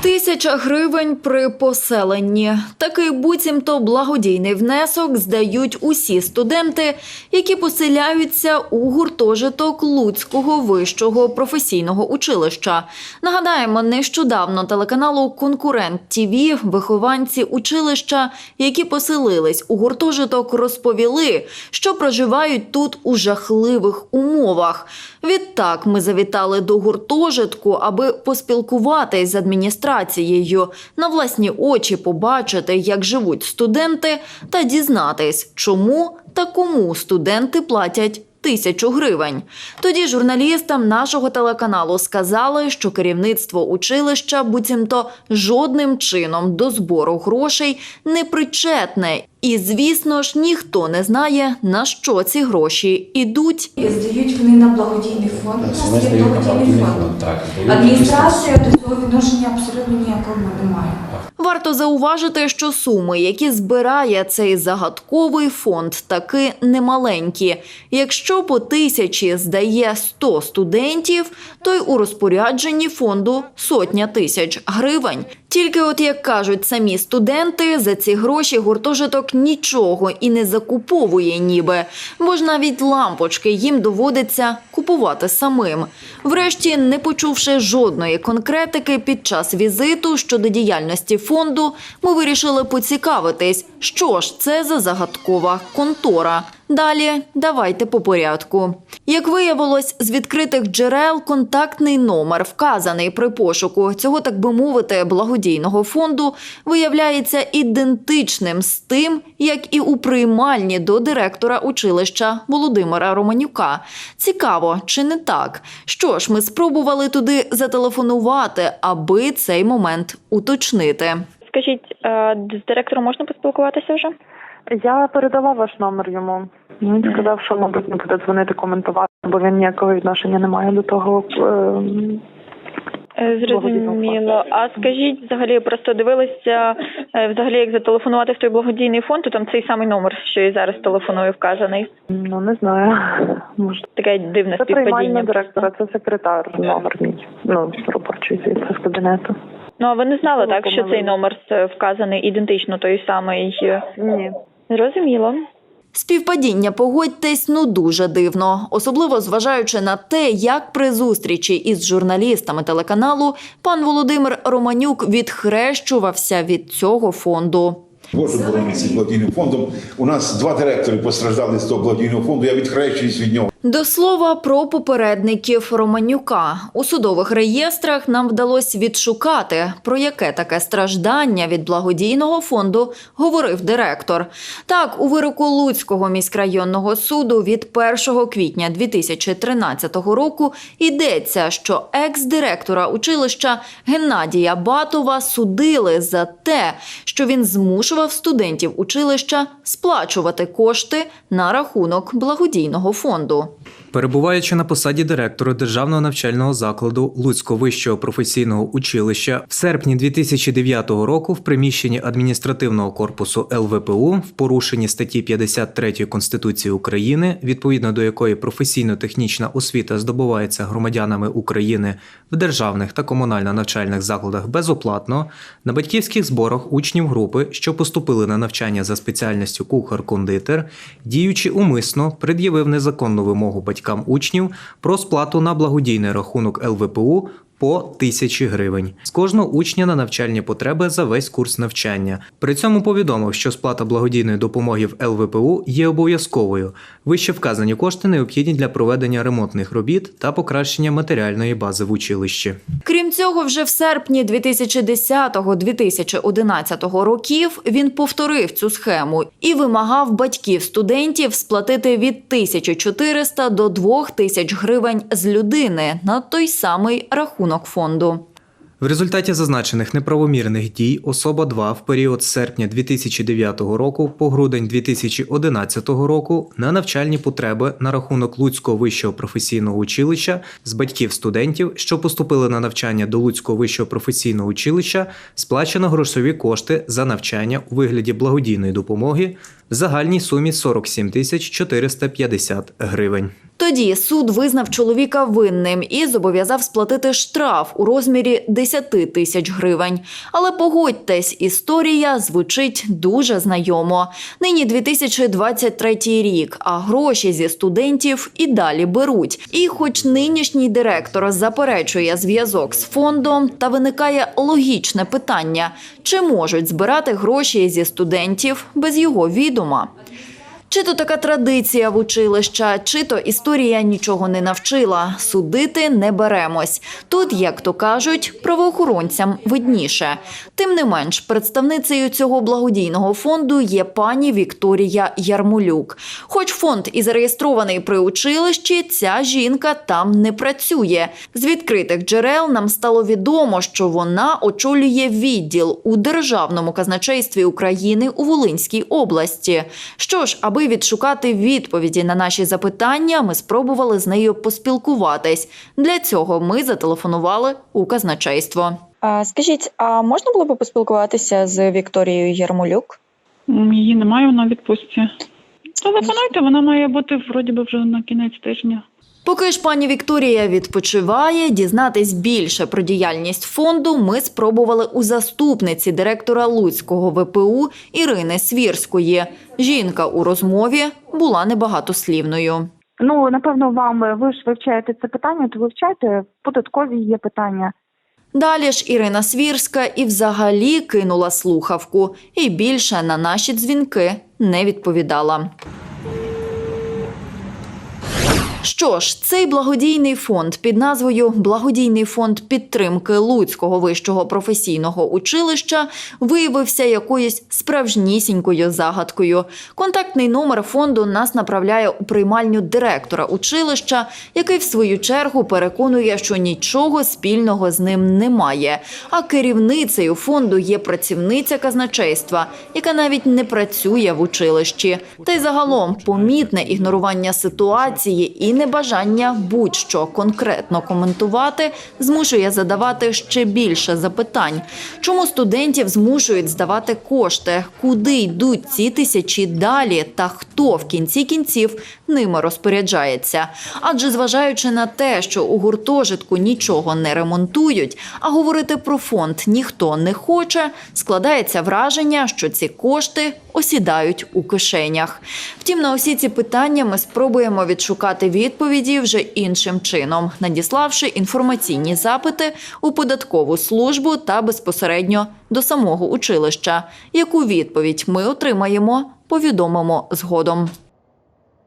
Тисяча гривень при поселенні. Такий буцімто благодійний внесок здають усі студенти, які поселяються у гуртожиток Луцького вищого професійного училища. Нагадаємо, нещодавно телеканалу Конкурент ТІВІ вихованці училища, які поселились у гуртожиток, розповіли, що проживають тут у жахливих умовах. Відтак ми завітали до гуртожитку, аби поспілкуватись з адміністрацією, на власні очі побачити, як живуть студенти, та дізнатись, чому та кому студенти платять. Тисячу гривень. Тоді журналістам нашого телеканалу сказали, що керівництво училища буцімто жодним чином до збору грошей не причетне. І, звісно ж, ніхто не знає, на що ці гроші ідуть. І Здають вони на благодійний фонд. У нас є благодійний благодійний фонд. фонд, так. Адміністрація до цього відношення абсолютно ніякого не має. Варто зауважити, що суми, які збирає цей загадковий фонд, таки немаленькі. Якщо по тисячі здає 100 студентів, то й у розпорядженні фонду сотня тисяч гривень. Тільки, от як кажуть самі студенти, за ці гроші гуртожиток нічого і не закуповує, ніби, бо ж навіть лампочки їм доводиться купувати самим. Врешті, не почувши жодної конкретики під час візиту щодо діяльності фонду, ми вирішили поцікавитись, що ж це за загадкова контора. Далі давайте по порядку. Як виявилось, з відкритих джерел контактний номер, вказаний при пошуку цього, так би мовити, благодійного фонду, виявляється ідентичним з тим, як і у приймальні до директора училища Володимира Романюка. Цікаво, чи не так? Що ж, ми спробували туди зателефонувати, аби цей момент уточнити. Скажіть, е, з директором можна поспілкуватися вже? Я передала ваш номер йому. Він сказав, що, мабуть, не буде дзвонити коментувати, бо він ніякого відношення не має до того. ем, Е, Зрозуміло. А скажіть, взагалі, просто дивилися, е, взагалі, як зателефонувати в той благодійний фонд, то там цей самий номер, що і зараз телефоную, вказаний. Ну не знаю. Може, Таке дивне це співпадіння. директора, це секретар номер мій. Ну, робочий звідси з кабінету. Ну, а ви не знали, так, що цей номер е, вказаний ідентично той самий? Ні. Зрозуміло. Співпадіння, погодьтесь, ну дуже дивно, особливо зважаючи на те, як при зустрічі із журналістами телеканалу пан Володимир Романюк відхрещувався від цього фонду. Боже борониться благодійним фондом. У нас два директори постраждали з того благодійного фонду. Я відхрещуюсь від нього. До слова про попередників Романюка у судових реєстрах нам вдалося відшукати, про яке таке страждання від благодійного фонду говорив директор. Так, у вироку Луцького міськрайонного суду від 1 квітня 2013 року йдеться, що екс-директора училища Геннадія Батова судили за те, що він змушував студентів училища сплачувати кошти на рахунок благодійного фонду. more. Перебуваючи на посаді директора державного навчального закладу Луцького вищого професійного училища, в серпні 2009 року в приміщенні адміністративного корпусу ЛВПУ в порушенні статті 53 Конституції України, відповідно до якої професійно-технічна освіта здобувається громадянами України в державних та комунально-навчальних закладах безоплатно, на батьківських зборах учнів групи, що поступили на навчання за спеціальністю кухар-кондитер, діючи умисно, пред'явив незаконну вимогу батькам учнів про сплату на благодійний рахунок ЛВПУ по тисячі гривень з кожного учня на навчальні потреби за весь курс навчання. При цьому повідомив, що сплата благодійної допомоги в ЛВПУ є обов'язковою. Вище вказані кошти необхідні для проведення ремонтних робіт та покращення матеріальної бази в училищі. Крім цього, вже в серпні 2010-2011 років він повторив цю схему і вимагав батьків студентів сплатити від 1400 до 2000 гривень з людини на той самий рахунок фонду. В результаті зазначених неправомірних дій особа 2 в період з серпня 2009 року по грудень 2011 року на навчальні потреби на рахунок Луцького вищого професійного училища з батьків студентів, що поступили на навчання до Луцького вищого професійного училища, сплачено грошові кошти за навчання у вигляді благодійної допомоги в загальній сумі 47 тисяч 450 гривень. Тоді суд визнав чоловіка винним і зобов'язав сплатити штраф у розмірі 10 тисяч гривень. Але погодьтесь, історія звучить дуже знайомо. Нині 2023 рік, а гроші зі студентів і далі беруть. І, хоч нинішній директор заперечує зв'язок з фондом, та виникає логічне питання: чи можуть збирати гроші зі студентів без його відома? Чи то така традиція в училища, чи то історія нічого не навчила. Судити не беремось. Тут, як то кажуть, правоохоронцям видніше. Тим не менш, представницею цього благодійного фонду є пані Вікторія Ярмолюк. Хоч фонд і зареєстрований при училищі, ця жінка там не працює. З відкритих джерел нам стало відомо, що вона очолює відділ у Державному казначействі України у Волинській області. Що ж, аби відшукати відповіді на наші запитання, ми спробували з нею поспілкуватись. Для цього ми зателефонували у казначейство. А, скажіть, а можна було б поспілкуватися з Вікторією Ярмолюк? Її немає, вона відпустці. Телефонуйте, вона має бути вроді би вже на кінець тижня. Поки ж пані Вікторія відпочиває, дізнатись більше про діяльність фонду ми спробували у заступниці директора Луцького ВПУ Ірини Свірської. Жінка у розмові була небагатослівною. Ну напевно, вам ви ж вивчаєте це питання, то вивчайте податкові є питання. Далі ж Ірина Свірська і взагалі кинула слухавку і більше на наші дзвінки не відповідала. Що ж, цей благодійний фонд під назвою Благодійний фонд підтримки Луцького вищого професійного училища виявився якоюсь справжнісінькою загадкою. Контактний номер фонду нас направляє у приймальню директора училища, який в свою чергу переконує, що нічого спільного з ним немає. А керівницею фонду є працівниця казначейства, яка навіть не працює в училищі. Та й загалом помітне ігнорування ситуації і небажання будь-що конкретно коментувати змушує задавати ще більше запитань. Чому студентів змушують здавати кошти? Куди йдуть ці тисячі далі? Та хто в кінці кінців ними розпоряджається? Адже зважаючи на те, що у гуртожитку нічого не ремонтують, а говорити про фонд ніхто не хоче, складається враження, що ці кошти осідають у кишенях. Втім, на усі ці питання ми спробуємо відшукати відповіді вже іншим чином, надіславши інформаційні запити у податкову службу та безпосередньо до самого училища. Яку відповідь ми отримаємо, повідомимо згодом.